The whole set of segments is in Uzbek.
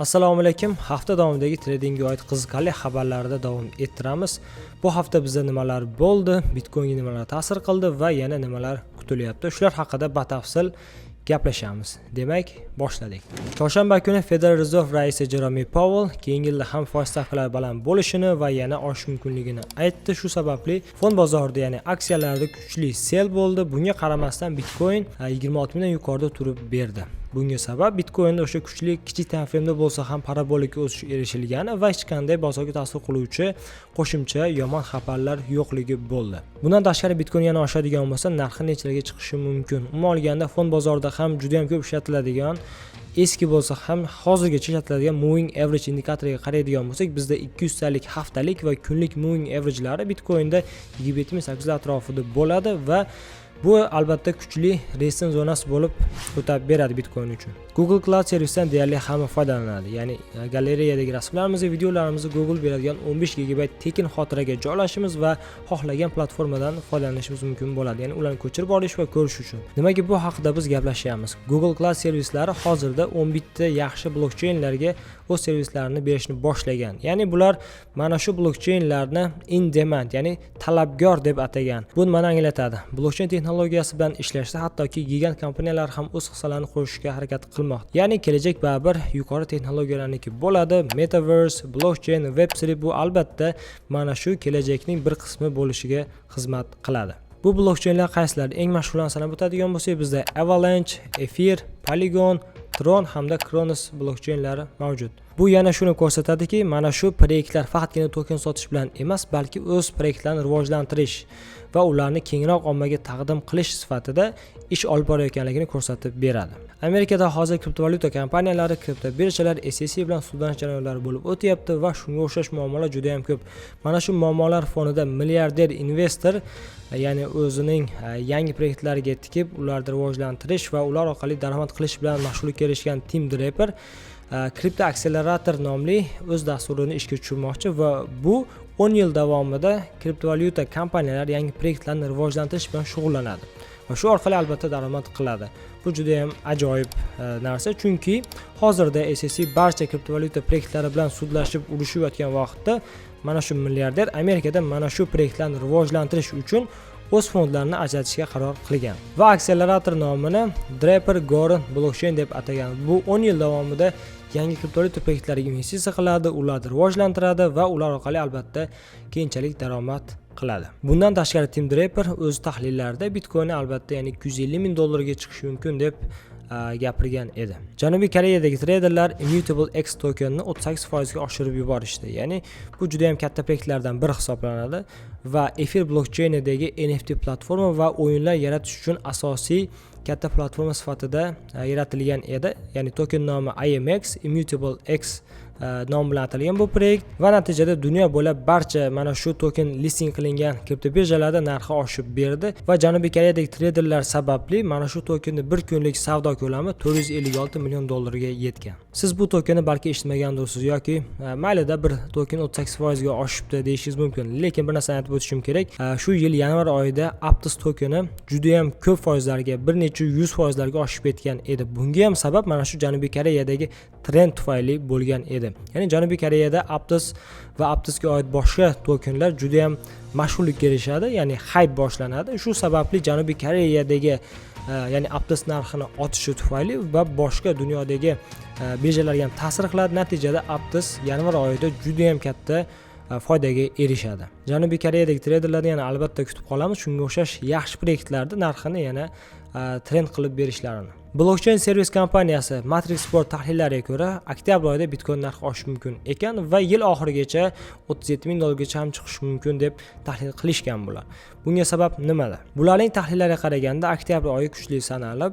assalomu alaykum. Hafta davomidagi tradingga oid qiziqarli xabarlarda davom ettiramiz. Bu hafta bizda nimalar bo'ldi? Bitcoinga nimalar ta'sir qildi va yana nimalar kutilyapti? Shular haqida batafsil gaplashamiz. Demak boshladik. Chorshanba kuni federal reserve raisi jeromi powell keyingi yilda ham foiz stavkalari baland bo'lishini va yana oshishi mumkinligini aytdi. Shu sababli fond bozorida ya'ni aksiyalarda kuchli sel bo'ldi. Bunga qaramasdan bitcoin e, 26 mingdan yuqorida turib berdi bunga sabab bitcoinda o'sha kuchli kichik frame bo'lsa ham parabolik o'sish erishilgani va hech qanday bozorga ta'sir qiluvchi qo'shimcha yomon xabarlar yo'qligi bo'ldi bundan tashqari bitcoin yana oshadigan bo'lsa narxi nechalarga chiqishi mumkin? Umuman olganda fond bozorida ham juda yam ko'p ishlatiladigan eski bo'lsa ham hozirgacha ishlatiladigan moving average indikatoriga qaraydigan bo'lsak bizda 200 talik haftalik va kunlik moving averagelari bitcoinda 27800 atrofida bo'ladi va bu albatta kuchli resistance zonasi bo'lib o'tab beradi bitcoin uchun google cloud servisidan deyarli hamma foydalanadi ya'ni e, galereyadagi rasmlarimizni videolarimizni google beradigan 15 gigabayt tekin xotiraga joylashimiz va xohlagan platformadan foydalanishimiz mumkin bo'ladi ya'ni ularni ko'chirib olish va ko'rish uchun nimaga bu haqida biz gaplashyapmiz google cloud servislari hozirda 11 ta yaxshi blokcheynlarga o'z servislarini berishni boshlagan. Ya'ni bular mana shu blokcheynlarni in demand ya'ni talabgor deb atagan. Bu nimani anglatadi. Blokcheyn texnologiyasi texnologiyasi bilan ishlashda hattoki gigant kompaniyalar ham o'z hissalarini qo'shishga harakat qilmoqda. Ya'ni kelajak baribir yuqori texnologiyalarniki bo'ladi. Metaverse blockchain web3 bu albatta mana shu kelajakning bir qismi bo'lishiga xizmat qiladi. Bu blokcheynlar qaysilar eng mashhurlarini sanab o'tadigan bo'lsak bizda avalanche efir polygon tron hamda kronos blokcheynlari mavjud. Bu yana shuni ko'rsatadiki mana shu proyektlar faqatgina token sotish bilan emas balki o'z proyektlarini rivojlantirish va ularni kengroq ommaga taqdim qilish sifatida ish olib borayotganligini ko'rsatib beradi. Amerikada hozir kriptovalyuta kompaniyalari kripto birjalar ssc bilan sudlanish jarayonlari bo'lib o'tyapti va shunga o'xshash muammolar juda yam ko'p. Mana shu muammolar fonida milliarder investor ya'ni o'zining e, yangi proyektlariga tikib ularni rivojlantirish va ular orqali daromad qilish bilan mashg'ullikka erishgan tim draper Э, kripto akselerator nomli o'z dasturini ishga tushirmoqchi va bu 10 yil davomida kriptovalyuta kompaniyalar yangi proyektlarni rivojlantirish bilan shug'ullanadi va shu orqali albatta daromad qiladi. Bu juda yam ajoyib e, narsa. Chunki hozirda sec barcha kriptovalyuta proyektlari bilan sudlashib urushayotgan vaqtda mana shu milliarder amerikada mana shu proyektlarni rivojlantirish uchun o'z fondlarini ajratishga qaror qilgan. Va akselerator nomini draper gorin blockchain deb atagan. Bu 10 yil davomida yangi kriptovalyuta proyektlariga investitsiya qiladi ularni rivojlantiradi va ular orqali albatta keyinchalik daromad qiladi. Bundan tashqari tim draper o'z tahlillarida bitcoinni albatta ya'ni 250 ming dollarga chiqishi mumkin deb gapirgan edi. Janubiy koreyadagi treyderlar immutable x tokenni 38 foizga oshirib yuborishdi. Ya'ni bu juda yam katta proyektlardan biri hisoblanadi va efir blokcheynidagi nft platforma va o'yinlar yaratish uchun asosiy katta platforma sifatida yaratilgan edi. Ya'ni token nomi imx immutable x E, nom bilan atalgan bu proyekt va natijada dunyo bo'ylab barcha mana shu token listing qilingan kripto birjalarda narxi oshib berdi va janubiy koreyadagi treyderlar sababli mana shu tokenni bir kunlik savdo ko'lami 456 million dollarga yetgan. Siz bu tokenni balki eshitmagandirsiz yoki e, maylida bir token 38 foizga oshibdi deyishingiz mumkin. Lekin bir narsani aytib o'tishim kerak e, shu yil yanvar oyida aptos tokeni judayam ko'p foizlarga bir necha yuz foizlarga oshib ketgan edi. Bunga ham sabab mana shu janubiy koreyadagi trend tufayli bo'lgan edi. Ya'ni janubiy koreyada aptos va aptosga oid boshqa tokenlar juda yam mashhurlikka erishadi ya'ni hayp boshlanadi. Shu sababli janubiy koreyadagi e, ya'ni aptos narxini otishi tufayli va boshqa dunyodagi e, birjalarga ham ta'sir qiladi natijada aptos yanvar oyida juda yam katta e, foydaga erishadi. Janubiy koreyadagi treyderlarni yana albatta kutib qolamiz. Shunga o'xshash yaxshi proyektlarni narxini yana trend qilib berishlarini. Blockchain servis kompaniyasi matrix sport tahlillariga ko'ra oktyabr oyida bitcoin narxi oshishi mumkin ekan va yil oxirigacha 37 ming dollargacha ham chiqishi mumkin deb tahlil qilishgan bular. Bunga sabab nimada? Bularning tahlillariga qaraganda oktyabr oyi kuchli sanalib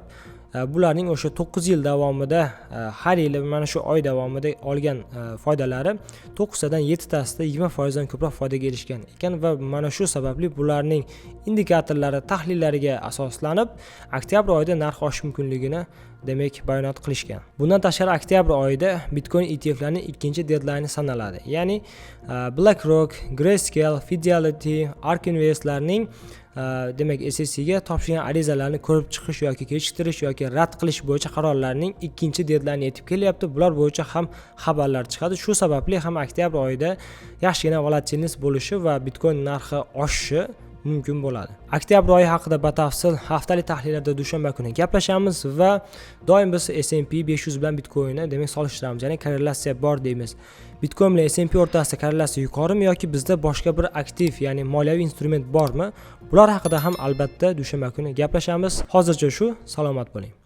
Э, bularning o'sha to'qqiz yil davomida э, har yili mana shu oy davomida olgan э, foydalari to'qqiztadan yettitasida yigirma foizdan ko'proq foydaga erishgan ekan va mana shu sababli bularning indikatorlari tahlillariga asoslanib oktyabr oyida narx oshishi mumkinligini demak bayonot qilishgan. Bundan tashqari oktyabr oyida bitcoin etflarning ikkinchi dedlayni sanaladi. Ya'ni e, blackrock grayscale fidelity ark investlarning demak sscga topshirgan arizalarni ko'rib chiqish yoki kechiktirish yoki rad qilish bo'yicha qarorlarning ikkinchi dedlayni yetib kelyapti. Bular bo'yicha ham xabarlar chiqadi. Shu sababli ham oktyabr oyida yaxshigina volatilnost bo'lishi va bitcoin narxi oshishi mumkin bo'ladi. Oktyabr oyi haqida batafsil haftalik tahlillarda dushanba kuni gaplashamiz va doim biz S&P 500 bilan bitcoinni demak solishtiramiz ya'ni korrelyatsiya bor deymiz. Bitcoin bilan S&P o'rtasida korrelyatsiya yuqorimi yoki bizda boshqa bir aktiv ya'ni moliyaviy instrument bormi? Bular haqida ham albatta dushanba kuni gaplashamiz. Hozircha shu salomat bo'ling